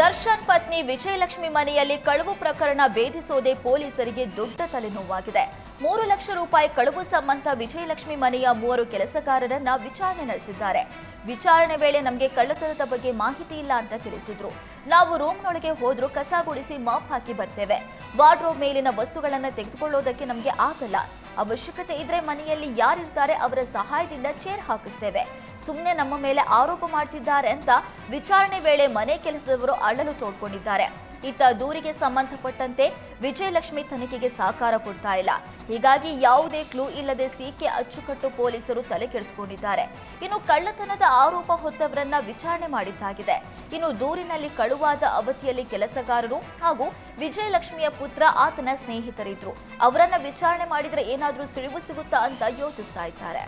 ದರ್ಶನ್ ಪತ್ನಿ ವಿಜಯಲಕ್ಷ್ಮಿ ಮನೆಯಲ್ಲಿ ಕಳವು ಪ್ರಕರಣ ಭೇದಿಸೋದೇ ಪೊಲೀಸರಿಗೆ ದೊಡ್ಡ ತಲೆನೋವಾಗಿದೆ. ಮೂರು ಲಕ್ಷ ರೂಪಾಯಿ ಕಳವು ಸಂಬಂಧ ವಿಜಯಲಕ್ಷ್ಮಿ ಮನೆಯ ಮೂವರು ಕೆಲಸಗಾರರನ್ನ ವಿಚಾರಣೆ ನಡೆಸಿದ್ದಾರೆ. ವಿಚಾರಣೆ ವೇಳೆ ನಮಗೆ ಕಳ್ಳತನದ ಬಗ್ಗೆ ಮಾಹಿತಿ ಇಲ್ಲ ಅಂತ ತಿಳಿಸಿದ್ರು. ನಾವು ರೂಮ್ನೊಳಗೆ ಹೋದ್ರೂ ಕಸ ಗುಡಿಸಿ ಮಾಪ್ ಹಾಕಿ ಬರ್ತೇವೆ. ವಾರ್ಡ್ರೋಬ್ ಮೇಲಿನ ವಸ್ತುಗಳನ್ನು ತೆಗೆದುಕೊಳ್ಳೋದಕ್ಕೆ ನಮಗೆ ಆಗಲ್ಲ. ಅವಶ್ಯಕತೆ ಇದ್ರೆ ಮನೆಯಲ್ಲಿ ಯಾರಿರ್ತಾರೆ ಅವರ ಸಹಾಯದಿಂದ ಚೇರ್ ಹಾಕಿಸ್ತೇವೆ. ಸುಮ್ಮನೆ ನಮ್ಮ ಮೇಲೆ ಆರೋಪ ಮಾಡ್ತಿದ್ದಾರೆ ಅಂತ ವಿಚಾರಣೆ ವೇಳೆ ಮನೆ ಕೆಲಸದವರು ಅಳಲು ತೋಡ್ಕೊಂಡಿದ್ದಾರೆ. ಇತ್ತ ದೂರಿಗೆ ಸಂಬಂಧಪಟ್ಟಂತೆ ವಿಜಯಲಕ್ಷ್ಮಿ ತನಿಖೆಗೆ ಸಹಕಾರ ಕೊಡ್ತಾ ಇಲ್ಲ. ಹೀಗಾಗಿ ಯಾವುದೇ ಕ್ಲೂ ಇಲ್ಲದೆ ಸಿಕೆ ಅಚ್ಚುಕಟ್ಟು ಪೊಲೀಸರು ತಲೆ ಕೆಡಿಸಿಕೊಂಡಿದ್ದಾರೆ. ಇನ್ನು ಕಳ್ಳತನದ ಆರೋಪ ಹೊತ್ತವರನ್ನ ವಿಚಾರಣೆ ಮಾಡಿದ್ದಾಗಿದೆ. ಇನ್ನು ದೂರಿನಲ್ಲಿ ಕಳುವಾದ ಅವಧಿಯಲ್ಲಿ ಕೆಲಸಗಾರರು ಹಾಗೂ ವಿಜಯಲಕ್ಷ್ಮಿಯ ಪುತ್ರ ಆತನ ಸ್ನೇಹಿತರಿದ್ರು. ಅವರನ್ನ ವಿಚಾರಣೆ ಮಾಡಿದ್ರೆ ಏನಾದರೂ ಸಿಳಿವು ಸಿಗುತ್ತಾ ಅಂತ ಯೋಚಿಸ್ತಾ ಇದ್ದಾರೆ.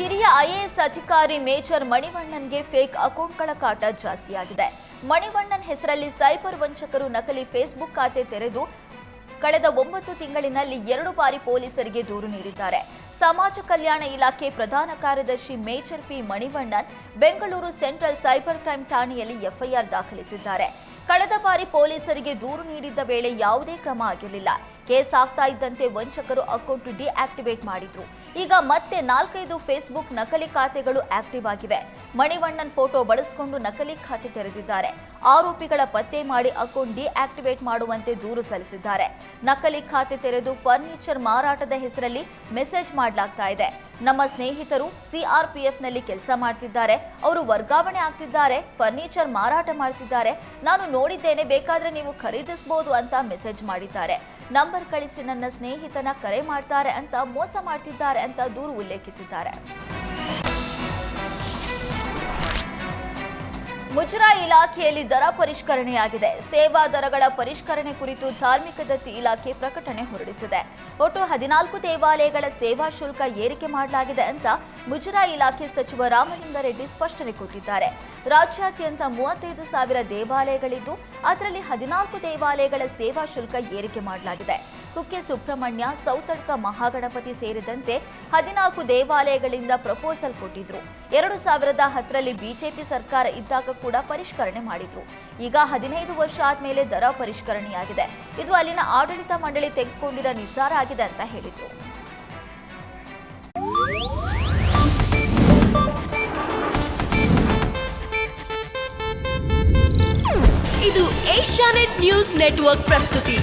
ಹಿರಿಯ ಐಎಎಸ್ ಅಧಿಕಾರಿ ಮೇಜರ್ ಮಣಿವಣ್ಣನ್ಗೆ ಫೇಕ್ ಅಕೌಂಟ್ಗಳ ಕಾಟ ಜಾಸ್ತಿಯಾಗಿದೆ. ಮಣಿವಣ್ಣನ್ ಹೆಸರಲ್ಲಿ ಸೈಬರ್ ವಂಚಕರು ನಕಲಿ ಫೇಸ್ಬುಕ್ ಖಾತೆ ತೆರೆದು ಕಳೆದ ಒಂಬತ್ತು ತಿಂಗಳಿನಲ್ಲಿ ಎರಡು ಬಾರಿ ಪೊಲೀಸರಿಗೆ ದೂರು ನೀಡಿದ್ದಾರೆ. ಸಮಾಜ ಕಲ್ಯಾಣ ಇಲಾಖೆ ಪ್ರಧಾನ ಕಾರ್ಯದರ್ಶಿ major P Manivannan Bengaluru central cyber crime ಠಾಣೆಯಲ್ಲಿ ಎಫ್ಐಆರ್ ದಾಖಲಿಸಿದ್ದಾರೆ. ಕಳೆದ ಬಾರಿ ಪೊಲೀಸರಿಗೆ ದೂರು ನೀಡಿದ್ದ ವೇಳೆ ಯಾವುದೇ ಕ್ರಮ ಆಗಿರಲಿಲ್ಲ. ಕೇಸ್ ಆಗ್ತಾ ಇದ್ದಂತೆ ವಂಚಕರು ಅಕೌಂಟ್ ಡಿಆಕ್ಟಿವೇಟ್ ಮಾಡಿದ್ರು. ಈಗ ಮತ್ತೆ ನಾಲ್ಕೈದು ಫೇಸ್ಬುಕ್ ನಕಲಿ ಖಾತೆಗಳು ಆಕ್ಟಿವ್ ಆಗಿವೆ. ಮಣಿವಣ್ಣನ್ ಫೋಟೋ ಬಳಸಿಕೊಂಡು ನಕಲಿ ಖಾತೆ ತೆರೆದಿದ್ದಾರೆ. ಆರೋಪಿಗಳ ಪತ್ತೆ ಮಾಡಿ ಅಕೌಂಟ್ ಡಿಆಕ್ಟಿವೇಟ್ ಮಾಡುವಂತೆ ದೂರು ಸಲ್ಲಿಸಿದ್ದಾರೆ. ನಕಲಿ ಖಾತೆ ತೆರೆದು ಫರ್ನಿಚರ್ ಮಾರಾಟದ ಹೆಸರಲ್ಲಿ ಮೆಸೇಜ್ ಮಾಡಲಾಗ್ತಾ ಇದೆ. ನಮ್ಮ ಸ್ನೇಹಿತರು ಸಿಆರ್ಪಿಎಫ್ನಲ್ಲಿ ಕೆಲಸ ಮಾಡ್ತಿದ್ದಾರೆ. ಅವರು ವರ್ಗಾವಣೆ ಆಗ್ತಿದ್ದಾರೆ, ಫರ್ನಿಚರ್ ಮಾರಾಟ ಮಾಡ್ತಿದ್ದಾರೆ. ನಾನು ನೋಡಿದ್ದೇನೆ, ಬೇಕಾದ್ರೆ ನೀವು ಖರೀದಿಸಬಹುದು ಅಂತ ಮೆಸೇಜ್ ಮಾಡಿದ್ದಾರೆ. ನಂಬರ್ ಕಳಿಸಿ ನನ್ನ ಸ್ನೇಹಿತನ ಕರೆ ಮಾಡ್ತಾರೆ ಅಂತ ಮೋಸ ಮಾಡ್ತಿದ್ದಾರೆ ಅಂತ ದೂರು ಉಲ್ಲೇಖಿಸಿದ್ದಾರೆ. ಮುಜರಾಯಿ ಇಲಾಖೆಯಲ್ಲಿ ದರ ಪರಿಷ್ಕರಣೆಯಾಗಿದೆ. ಸೇವಾ ದರಗಳ ಪರಿಷ್ಕರಣೆ ಕುರಿತು ಧಾರ್ಮಿಕ ದತ್ತಿ ಇಲಾಖೆ ಪ್ರಕಟಣೆ ಹೊರಡಿಸಿದೆ. ಒಟ್ಟು ಹದಿನಾಲ್ಕು ದೇವಾಲಯಗಳ ಸೇವಾ ಶುಲ್ಕ ಏರಿಕೆ ಮಾಡಲಾಗಿದೆ ಅಂತ ಮುಜರಾಯಿ ಇಲಾಖೆ ಸಚಿವ ರಾಮಲಿಂಗಾರೆಡ್ಡಿ ಸ್ಪಷ್ಟನೆ ಕೊಟ್ಟಿದ್ದಾರೆ. ರಾಜ್ಯಾದ್ಯಂತ ಮೂವತ್ತೈದು ಸಾವಿರ ದೇವಾಲಯಗಳಿದ್ದು, ಅದರಲ್ಲಿ ಹದಿನಾಲ್ಕು ದೇವಾಲಯಗಳ ಸೇವಾ ಶುಲ್ಕ ಏರಿಕೆ ಮಾಡಲಾಗಿದೆ. ಕುಕ್ಕೆ ಸುಬ್ರಹ್ಮಣ್ಯ, ಸೌತಡ್ಕ ಮಹಾಗಣಪತಿ ಸೇರಿದಂತೆ ಹದಿನಾಲ್ಕು ದೇವಾಲಯಗಳಿಂದ ಪ್ರಪೋಸಲ್ ಕೊಟ್ಟಿದ್ರು. ಎರಡು ಸಾವಿರದ ಹತ್ತರಲ್ಲಿ ಬಿಜೆಪಿ ಸರ್ಕಾರ ಇದ್ದಾಗ ಕೂಡ ಪರಿಷ್ಕರಣೆ ಮಾಡಿದ್ರು. ಈಗ ಹದಿನೈದು ವರ್ಷ ಆದ್ಮೇಲೆ ದರ ಪರಿಷ್ಕರಣೆಯಾಗಿದೆ. ಇದು ಅಲ್ಲಿನ ಆಡಳಿತ ಮಂಡಳಿ ತೆಗೆದುಕೊಂಡಿರೋ ನಿರ್ಧಾರ ಆಗಿದೆ ಅಂತ ಹೇಳಿದ್ರು. ಇದು ಏಷ್ಯಾನೆಟ್ ನ್ಯೂಸ್ ನೆಟ್ವರ್ಕ್ ಪ್ರಸ್ತುತಿ.